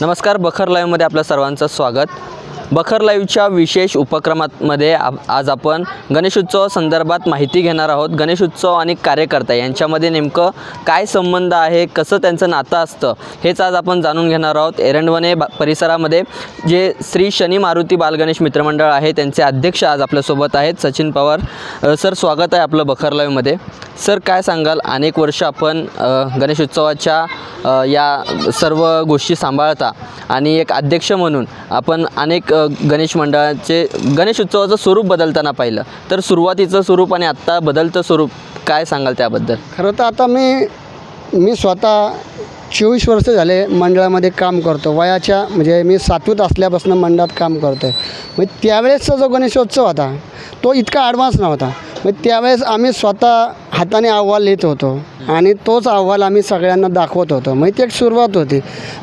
नमस्कार बखर लाईव्हमध्ये आपलं सर्वांचं स्वागत. बखर लाईव्हच्या विशेष उपक्रमामध्ये आप आज आपण गणेशोत्सव संदर्भात माहिती घेणार आहोत. गणेशोत्सव आणि कार्यकर्ता यांच्यामध्ये नेमकं काय संबंध आहे कसं त्यांचं नातं असतं हेच आज आपण जाणून घेणार आहोत. एरंडवणे बा परिसरामध्ये जे श्री शनी मारुती बालगणेश मित्रमंडळ आहे त्यांचे अध्यक्ष आज आपल्यासोबत आहेत. सचिन पवार सर स्वागत आहे आपलं बखर लाईव्हमध्ये. सर काय सांगाल? अनेक वर्ष आपण गणेशोत्सवाच्या या सर्व गोष्टी सांभाळता आणि एक अध्यक्ष म्हणून आपण अनेक गणेश मंडळाचे गणेश उत्सवाचं स्वरूप बदलताना पाहिलं. तर सुरुवातीचं स्वरूप आणि आत्ता बदलतं स्वरूप काय सांगाल त्याबद्दल? खरं तर आता मी मी स्वतः चोवीस वर्ष झाले मंडळामध्ये काम करतो. वयाच्या म्हणजे मी सातवीत असल्यापासून मंडळात काम करतो आहे म्हणजे त्यावेळेसचा जो गणेशोत्सव होता तो इतका ॲडव्हान्स नव्हता. मग त्यावेळेस आम्ही स्वतः हाताने अहवाल लिहित होतो. आणि तोच अहवाल आम्ही सगळ्यांना दाखवत होतो. मग ती एक सुरुवात होती.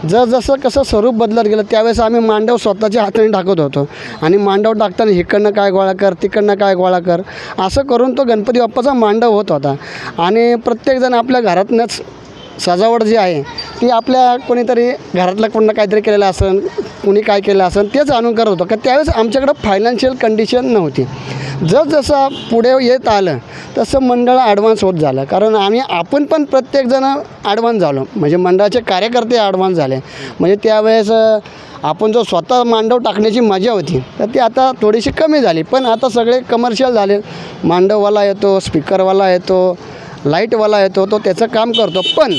जसं कसं स्वरूप बदलत गेलं त्यावेळेस आम्ही मांडव स्वतःच्या हाताने टाकत होतो. आणि मांडव टाकताना इकडनं काय गोळा कर तिकडनं काय गोळा कर असं करून तो गणपती बाप्पाचा मांडव होत होता. आणि प्रत्येकजण आपल्या घरातनंच सजावट जी आहे ती आपल्या कोणीतरी घरातलं कोणनं काहीतरी केलेलं असेल कुणी काय केलं असेल तेच जाणून करत होतो. का त्यावेळेस आमच्याकडं फायनान्शियल कंडिशन नव्हती. जसजसं पुढे येत आलं तसं मंडळ ॲडव्हान्स होत झालं. कारण आम्ही आपण पण प्रत्येकजणं ॲडव्हान्स झालो. म्हणजे मंडळाचे कार्यकर्ते ॲडव्हान्स झाले. म्हणजे त्यावेळेस आपण जो स्वतः मांडव टाकण्याची मजा होती तर ती आता थोडीशी कमी झाली. पण आता सगळे कमर्शियल झाले. मांडववाला येतो स्पीकरवाला येतो लाईटवाला येतो तो त्याचं काम करतो. पण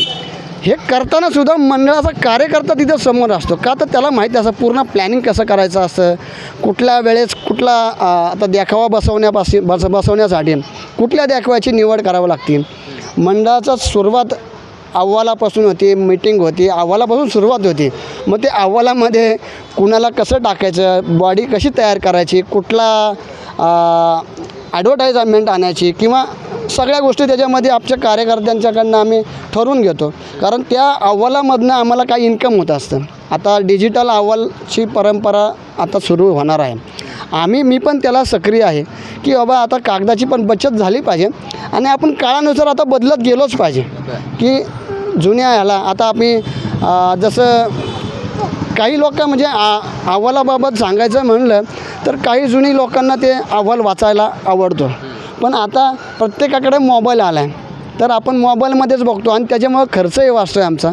हे करताना सुद्धा मंडळाचा कार्यकर्ता तिथं समोर असतो. का तर त्याला माहिती असं पूर्ण प्लॅनिंग कसं करायचं असतं कुठल्या वेळेस कुठला आता देखावा बसवण्यापासून बस बसवण्यासाठी कुठल्या देखाव्याची निवड करावी लागते मंडळाचा सुरुवात अहवालापासून होती मीटिंग होती अहवालापासून सुरुवात होती. मग ते अहवालामध्ये कुणाला कसं टाकायचं बॉडी कशी तयार करायची कुठला ॲडव्हर्टाईजमेंट आणायची किंवा सगळ्या गोष्टी त्याच्यामध्ये आमच्या कार्यकर्त्यांच्याकडनं आम्ही ठरवून घेतो. कारण त्या अहवालामधनं आम्हाला काही इन्कम होत असतं. आता डिजिटल अहवालची परंपरा आता सुरू होणार आहे. आम्ही मी पण त्याला सक्रिय आहे की बाबा आता कागदाची पण बचत झाली पाहिजे आणि आपण काळानुसार आता बदलत गेलोच पाहिजे की जुन्या ह्याला. आता आम्ही जसं काही लोक म्हणजे आ अहवालाबाबत सांगायचं म्हणलं तर काही जुनी लोकांना ते अहवाल वाचायला आवडतो. पण आता प्रत्येकाकडे मोबाईल आला आहे तर आपण मोबाईलमध्येच बघतो आणि त्याच्यामुळं खर्चही वाचतो आहे आमचा.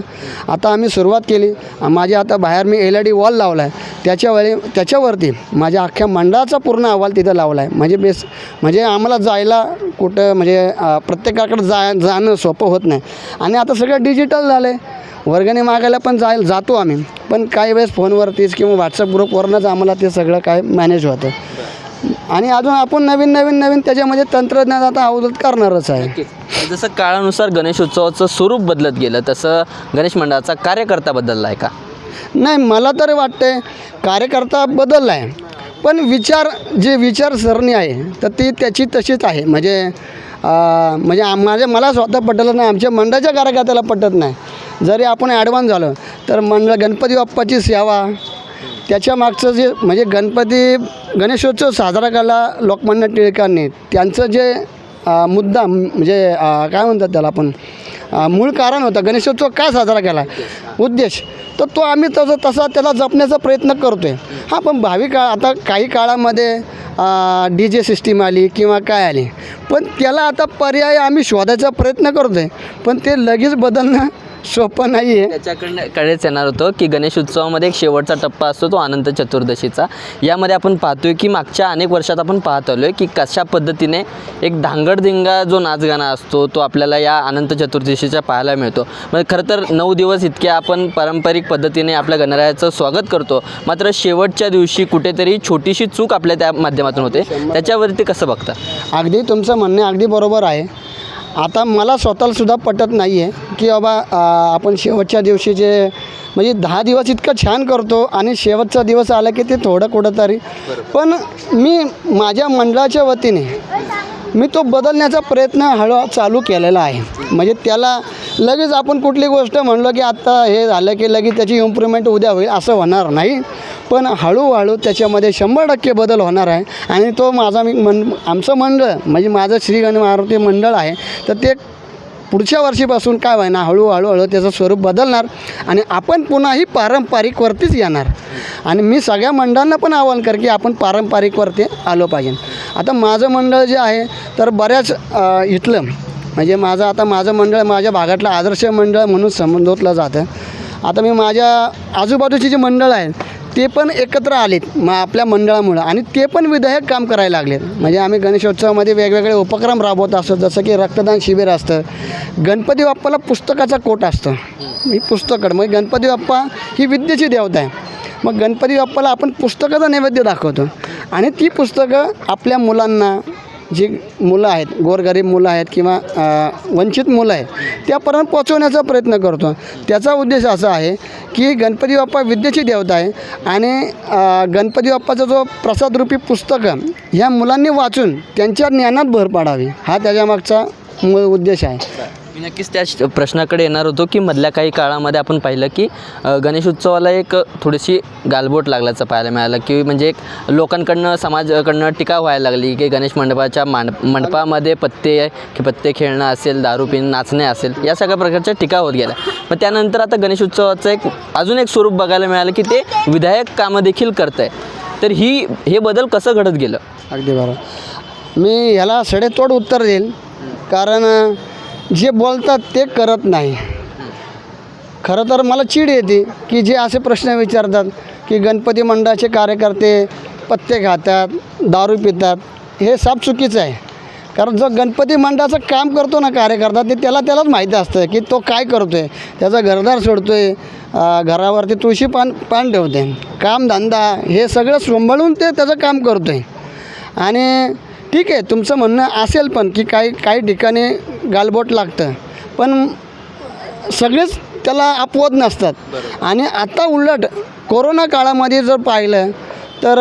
आता आम्ही सुरुवात केली. माझ्या आता बाहेर मी एल ई डी वॉल लावला आहे त्याच्यावेळी त्याच्यावरती माझ्या अख्ख्या मंडळाचा पूर्ण अहवाल तिथं लावला आहे म्हणजे बेस म्हणजे आम्हाला जायला कुठं म्हणजे प्रत्येकाकडं प्रत्येकाकडे जा जाणं सोपं होत नाही. आणि आता सगळं डिजिटल झालं आहे वर्गणी मागायला पण जाय जातो आम्ही. पण काही वेळेस फोनवरतीच किंवा व्हॉट्सअप ग्रुपवरनंच आम्हाला ते सगळं काय मॅनेज होतं. आणि अजून आपण नवीन नवीन नवीन त्याच्यामध्ये तंत्रज्ञान आता अवलंब करणारच आहे. जसं काळानुसार गणेशोत्सवाचं स्वरूप बदलत गेलं तसं गणेश मंडळाचा कार्यकर्ता बदलला आहे का? नाही मला तरी वाटते कार्यकर्ता बदलला आहे. पण विचार जे विचारसरणी आहे तर ती त्याची तशीच आहे. म्हणजे म्हणजे माझ्या मला स्वतः पटलं नाही आमच्या मंडळाच्या कार्यकर्त्याला पटत नाही. जरी आपण ॲडव्हान्स झालो तर मंडळ गणपती बाप्पाची सेवा त्याच्या मागचं जे म्हणजे गणपती गणेशोत्सव साजरा केला लोकमान्य टिळकांनी त्यांचं जे मुद्दा म्हणजे काय म्हणतात त्याला आपण मूळ कारण होतं गणेशोत्सव का साजरा केला? उद्देश तर तो आम्ही तसं तसा त्याला जपण्याचा प्रयत्न करतो आहे हां पण भावी काळ आता काही काळामध्ये डी जे सिस्टीम आली किंवा काय आली पण त्याला आता पर्याय आम्ही शोधायचा प्रयत्न करतो आहे पण ते लगेच बदलणं सोपं नाही आहे त्याच्याकडनं कडेच येणार होतं की गणेश उत्सवामध्ये एक शेवटचा टप्पा असतो तो अनंत चतुर्दशीचा. यामध्ये आपण पाहतोय की मागच्या अनेक वर्षात आपण पाहत आलो आहे की कशा पद्धतीने एक धांगडधिंगा जो नाचगाणा असतो तो आपल्याला या अनंत चतुर्दशीच्या पाहायला मिळतो. म्हणजे खरं तर नऊ दिवस इतके आपण पारंपरिक पद्धतीने आपल्या गणरायाचं स्वागत करतो. मात्र शेवटच्या दिवशी कुठेतरी छोटीशी चूक आपल्या त्या माध्यमातून होते. त्याच्यावरती कसं बघता? अगदी तुमचं म्हणणे अगदी बरोबर आहे. आता मला स्वतःला सुद्धा पटत नाही आहे की बाबा आपण शेवटच्या दिवशी जे म्हणजे दहा दिवस इतकं छान करतो आणि शेवटचा दिवस आला की ते थोडं कुठं तरी पण मी माझ्या मंडळाच्या वतीने मी तो बदलण्याचा प्रयत्न हळू चालू केलेला आहे. म्हणजे त्याला लगेच आपण कुठली गोष्ट म्हणलो की आत्ता हे झालं की लगेच त्याची इम्प्रूव्हमेंट उद्या होईल असं होणार नाही. पण हळूहळू त्याच्यामध्ये शंभर टक्के बदल होणार आहे. आणि तो माझा मी मन आमचं मंडळ म्हणजे माझं श्री गण मारुती मंडळ आहे तर ते पुढच्या वर्षीपासून काय व्हायना हळूहळू हळू त्याचं स्वरूप बदलणार आणि आपण पुन्हाही पारंपरिकवरतीच येणार. आणि मी सगळ्या मंडळांना पण आवाहन कर की आपण पारंपरिकवरती आलो पाहिजे. आता माझं मंडळ जे आहे तर बऱ्याच इथलं म्हणजे माझं आता माझं मंडळ माझ्या भागातलं आदर्श मंडळ म्हणून संबोधलं जातं. आता मी माझ्या आजूबाजूची जी मंडळ आहेत ते पण एकत्र आलेत मग आपल्या मंडळामुळं. आणि ते पण विधायक काम करायला लागलेत. म्हणजे आम्ही गणेशोत्सवामध्ये वेगवेगळे उपक्रम राबवत असतो जसं की रक्तदान शिबिर असतं. गणपती बाप्पाला पुस्तकाचा कोट असतो. ही पुस्तकं मग गणपती बाप्पा ही विद्येची देवता आहे. मग गणपती बाप्पाला आपण पुस्तकाचा नैवेद्य दाखवतो. आणि ती पुस्तकं आपल्या मुलांना जी मुलं आहेत गोरगरीब मुलं आहेत किंवा वंचित मुलं आहेत त्यापर्यंत पोचवण्याचा प्रयत्न करतो. त्याचा उद्देश असा आहे की गणपती बाप्पा विद्येची देवता आहे आणि गणपती बाप्पाचा जो प्रसादरूपी पुस्तकं ह्या मुलांनी वाचून त्यांच्या ज्ञानात भर पाडावी. हा त्याच्यामागचा मूळ उद्देश आहे. मी नक्कीच त्या प्रश्नाकडे येणार होतो की मधल्या काही काळामध्ये आपण पाहिलं की गणेश उत्सवाला एक थोडीशी गालबोट लागल्याचं पाहायला मिळालं की म्हणजे एक लोकांकडनं समाजाकडनं टीका व्हायला लागली की गणेश मंडपाच्या मांड मंडपामध्ये पत्ते की पत्ते खेळणं असेल दारू पिणं नाचणे असेल या सगळ्या प्रकारच्या टीका होत गेल्या. मग त्यानंतर आता गणेश उत्सवाचं एक अजून एक स्वरूप बघायला मिळालं की ते विधायक कामं देखील करत आहे. तर ही हे बदल कसं घडत गेलं? अगदी बरोबर. मी ह्याला सडेतोड उत्तर देईल कारण जे बोलतात ते करत नाही. खरं तर मला चीड येते की जे असे प्रश्न विचारतात की गणपती मंडळाचे कार्यकर्ते पत्ते खातात दारू पितात हे साप चुकीचं आहे. कारण जो गणपती मंडळाचं काम करतो ना कार्यकर्ता ते त्याला त्यालाच माहिती असतं की तो काय करतो आहे त्याचा घरदार सोडतो आहे घरावरती तुळशी पान पान ठेवते. कामधंदा हे सगळं सांभाळून ते त्याचं काम करतो आहे आणि ठीक आहे तुमचं म्हणणं असेल पण की काही काही ठिकाणी गालबोट लागतं. पण सगळेच त्याला अपवाद नसतात. आणि आता उलट कोरोना काळामध्ये जर पाहिलं तर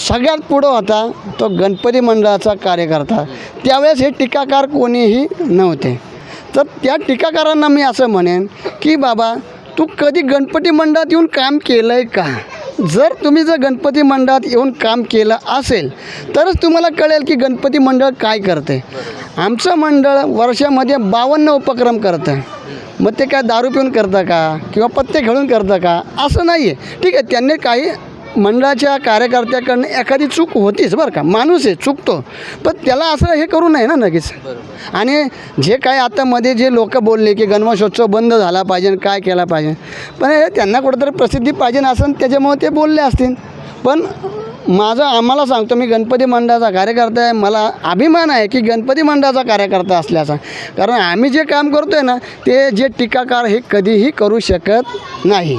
सगळ्यात पुढं होता तो गणपती मंडळाचा कार्यकर्ता. त्यावेळेस हे टीकाकार कोणीही नव्हते. तर त्या टीकाकारांना मी असं म्हणेन की बाबा तू कधी गणपती मंडळात येऊन काम केलं आहे का? जर तुम्ही जर गणपती मंडळात येऊन काम केलं असेल तरच तुम्हाला कळेल की गणपती मंडळ काय करते आमचं मंडळ वर्षामध्ये बावन्न उपक्रम करतं. मग ते काय दारू पिऊन करतं का? किंवा पत्ते खेळून करतं का? असं नाही आहे ठीक आहे त्यांनी काही मंडळाच्या कार्यकर्त्याकडनं एखादी चूक होतीच बरं का. माणूस आहे चुकतो. पण त्याला असं हे करू नये ना नक्कीच आणि जे काय आता मध्ये जे लोक बोलले की गणेशोत्सव बंद झाला पाहिजे काय केला पाहिजे. पण हे त्यांना कुठंतरी प्रसिद्धी पाहिजे असं त्याच्यामुळे ते बोलले असतील. पण माझं आम्हाला सांगतो मी गणपती मंडळाचा कार्यकर्ता आहे. मला अभिमान आहे की गणपती मंडळाचा कार्यकर्ता असल्याचा. कारण आम्ही जे काम करतो आहे ना ते जे टीकाकार हे कधीही करू शकत नाही.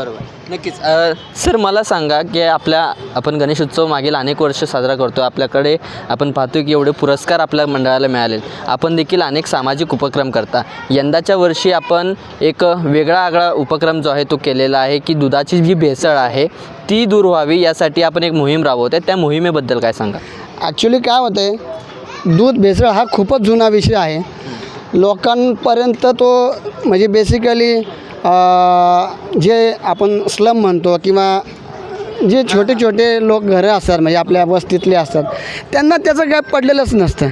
बरोबर. नक्कीच. अ, सर मला सांगा की आपल्या आपण गणेश उत्सव मागील अनेक वर्ष साजरा करतो आपल्याकडे आपण पाहतो की एवढे पुरस्कार आपल्या मंडळाला मिळाले आपण देखील अनेक सामाजिक उपक्रम करता. यंदाच्या वर्षी आपण एक वेगळा आगळा उपक्रम जो आहे तो केलेला आहे की दुधाची जी भेसळ आहे ती दूर व्हावी यासाठी आपण एक मोहीम राबवत आहे. त्या मोहिमेबद्दल काय सांगा? ॲक्च्युली काय होतं आहे दूध भेसळ हा खूपच जुना विषय आहे. लोकांपर्यंत तो म्हणजे बेसिकली जे आपण स्लम म्हणतो किंवा जे छोटे छोटे लोक घरं असतात म्हणजे आपल्या वस्तीतले असतात त्यांना त्याचं काय पडलेलंच नसतं.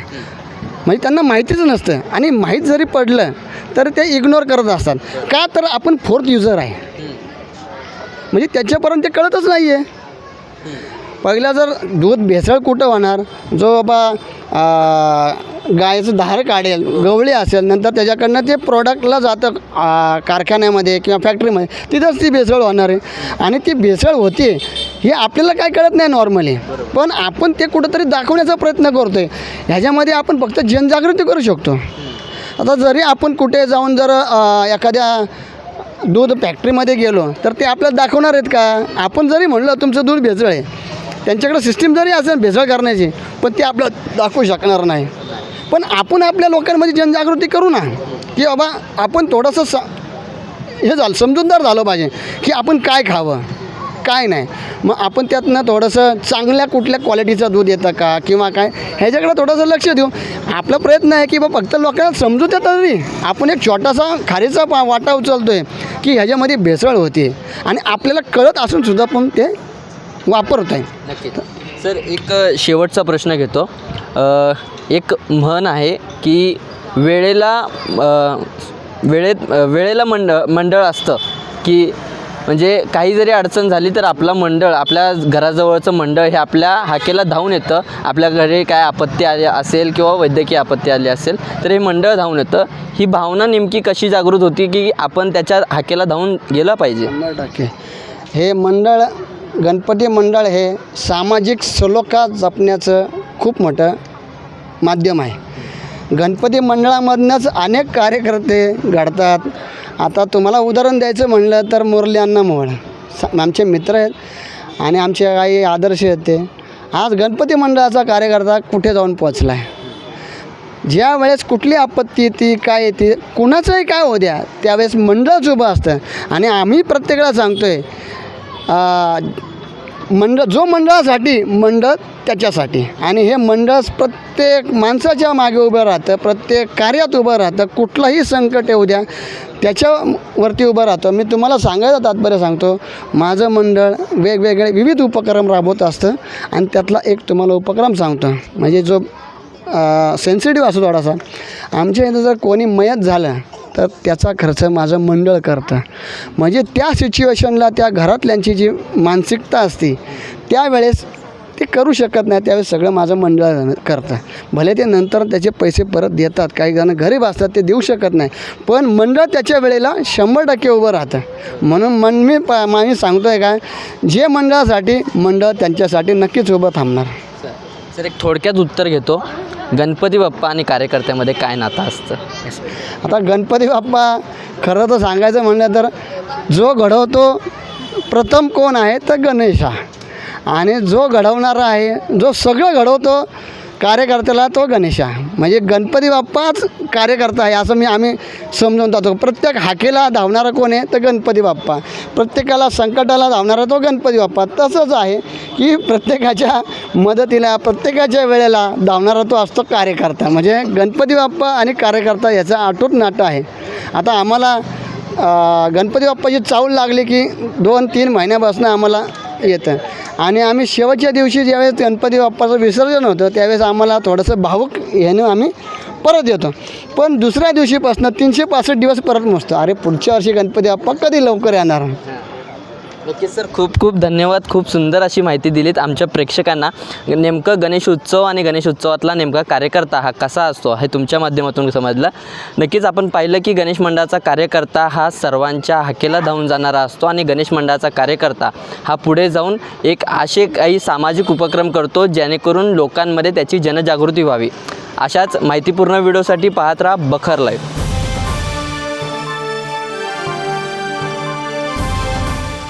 म्हणजे त्यांना माहितीच नसतं. आणि माहीत जरी पडलं तर ते इग्नोर करत असतात. का तर आपण फोर्थ युजर आहे. म्हणजे त्याच्यापर्यंत ते कळतच नाही आहे पहिला जर दूध भेसळ कुठं होणार? जो बाबा गायचं धार काढेल गवळी असेल नंतर त्याच्याकडनं ते प्रोडक्टला जातं कारखान्यामध्ये किंवा फॅक्टरीमध्ये तिथंच ती भेसळ होणार आहे. आणि ती भेसळ होते हे आपल्याला काय कळत नाही नॉर्मली पण आपण ते कुठंतरी दाखवण्याचा प्रयत्न करतो आहे ह्याच्यामध्ये आपण फक्त जनजागृती करू शकतो. आता जरी आपण कुठे जाऊन जर एखाद्या दूध फॅक्टरीमध्ये गेलो तर ते आपल्याला दाखवणार आहेत का? आपण जरी म्हणलं तुमचं दूध भेसळ आहे. त्यांच्याकडे सिस्टीम जरी असेल भेसळ करण्याची पण ते आपलं दाखवू शकणार नाही. पण आपण आपल्या लोकांमध्ये जनजागृती करू ना की बाबा आपण थोडंसं स हे झालं समजूतदार झालं पाहिजे की आपण काय खावं काय नाही. मग आपण त्यातनं थोडंसं चांगल्या कुठल्या क्वालिटीचं दूध येतं का किंवा काय ह्याच्याकडे थोडंसं लक्ष देऊ. आपला प्रयत्न आहे की बा फक्त लोकांना समजू देत तरी आपण एक छोटासा खारीचा पा वाटा उचलतो आहे की ह्याच्यामध्ये भेसळ होते. आणि आपल्याला कळत असूनसुद्धा पण ते वापरत आहे नक्कीच. सर एक शेवटचा प्रश्न घेतो. एक म्हण आहे की वेळेला वेळेत वेळेला मंड मंडळ असतं. की म्हणजे काही जरी अडचण झाली तर आपला मंडळ आपल्या घराजवळचं मंडळ हे आपल्या हाकेला धावून येतं. आपल्या घरी काय आपत्ती आली असेल किंवा वैद्यकीय आपत्ती आली असेल तर हे मंडळ धावून येतं. ही भावना नेमकी कशी जागृत होती की आपण त्याच्या हाकेला धावून गेलं पाहिजे? शंभर टक्के. हे मंडळ गणपती मंडळ हे सामाजिक सलोखा जपण्याचं खूप मोठं माध्यम आहे. गणपती मंडळामधनंच अनेक कार्यकर्ते घडतात. आता तुम्हाला उदाहरण द्यायचं म्हणलं तर मुरली अण्णा मोहोळ. स- आमचे मित्र आहेत आणि आमचे काही आदर्श आहेत ते. आज गणपती मंडळाचा कार्यकर्ता कुठे जाऊन पोचला आहे ज्या वेळेस कुठली आपत्ती येते काय येते कुणाचंही काय होऊ द्या त्यावेळेस मंडळच उभं असतं. आणि आम्ही प्रत्येकाला सांगतो आहे मंडळ जो मंडळासाठी मंडळ त्याच्यासाठी. आणि हे मंडळ प्रत्येक माणसाच्या मागे उभं राहतं प्रत्येक कार्यात उभं राहतं कुठलंही संकट येऊ द्या त्याच्यावरती उभं राहतं. मी तुम्हाला सांगायचं तात्पर्य सांगतो माझं मंडळ वेगवेगळे विविध उपक्रम राबवत असतं आणि त्यातला एक तुम्हाला उपक्रम सांगतो. म्हणजे जो सेन्सिटिव्ह असतो थोडासा. आमच्या इथं जर कोणी मयत झालं तर त्याचा खर्च माझं मंडळ करतं. म्हणजे त्या सिच्युएशनला त्या घरातल्यांची जी मानसिकता असते त्यावेळेस ते करू शकत नाही त्यावेळेस सगळं माझं मंडळ करतं. भले ते नंतर त्याचे पैसे परत देतात काही जण गरीब असतात ते देऊ शकत नाही पण मंडळ त्याच्या वेळेला शंभर टक्के उभं राहतं. म्हणून मन मी प मी सांगतो आहे काय जे मंडळासाठी मंडळ त्यांच्यासाठी नक्कीच उभं थांबणार. सर एक थोडक्यात उत्तर घेतो. गणपती बाप्पा आणि कार्यकर्त्यामध्ये काय नातं असतं? आता गणपती बाप्पा खरं तर सांगायचं म्हणलं तर जो घडवतो प्रथम कोण आहे तर गणेश हा. आणि जो घडवणारा आहे जो सगळं घडवतो कार्यकर्त्याला तो गणेशा म्हणजे गणपती बाप्पाच कार्यकर्ता आहे असं मी आम्ही समजून जातो. प्रत्येक हाकेला धावणारा कोण आहे? तर गणपती बाप्पा. प्रत्येकाला संकटाला धावणारा तो गणपती बाप्पा. तसंच आहे की प्रत्येकाच्या मदतीला प्रत्येकाच्या वेळेला धावणारा तो असतो कार्यकर्ता. म्हणजे गणपती बाप्पा आणि कार्यकर्ता याचं आटूट नाटं आहे. आता आम्हाला गणपती बाप्पाची चावल लागली की दोन तीन महिन्यापासून आम्हाला येतं. आणि आम्ही शेवटच्या दिवशी ज्यावेळेस गणपती बाप्पाचं विसर्जन होतं त्यावेळेस आम्हाला थोडंसं भावूक ह्यानं आम्ही परत येतो. पण दुसऱ्या दिवशीपासून तीनशे पासष्ट दिवस परत मोजतो. अरे पुढच्या वर्षी गणपती बाप्पा कधी लवकर येणार? नक्कीच सर. खूप खूप धन्यवाद. खूप सुंदर अशी माहिती दिलीत आमच्या प्रेक्षकांना. नेमकं गणेश उत्सव आणि गणेश उत्सवातला नेमका कार्यकर्ता हा कसा असतो हे तुमच्या माध्यमातून समजलं. नक्कीच आपण पाहिलं की गणेश मंडळाचा कार्यकर्ता हा सर्वांच्या हाकेला धावून जाणारा असतो आणि गणेश मंडळाचा कार्यकर्ता हा पुढे जाऊन एक असे काही सामाजिक उपक्रम करतो जेणेकरून लोकांमध्ये त्याची जनजागृती व्हावी. अशाच माहितीपूर्ण व्हिडिओसाठी पाहत राहा बखर लाईव्ह.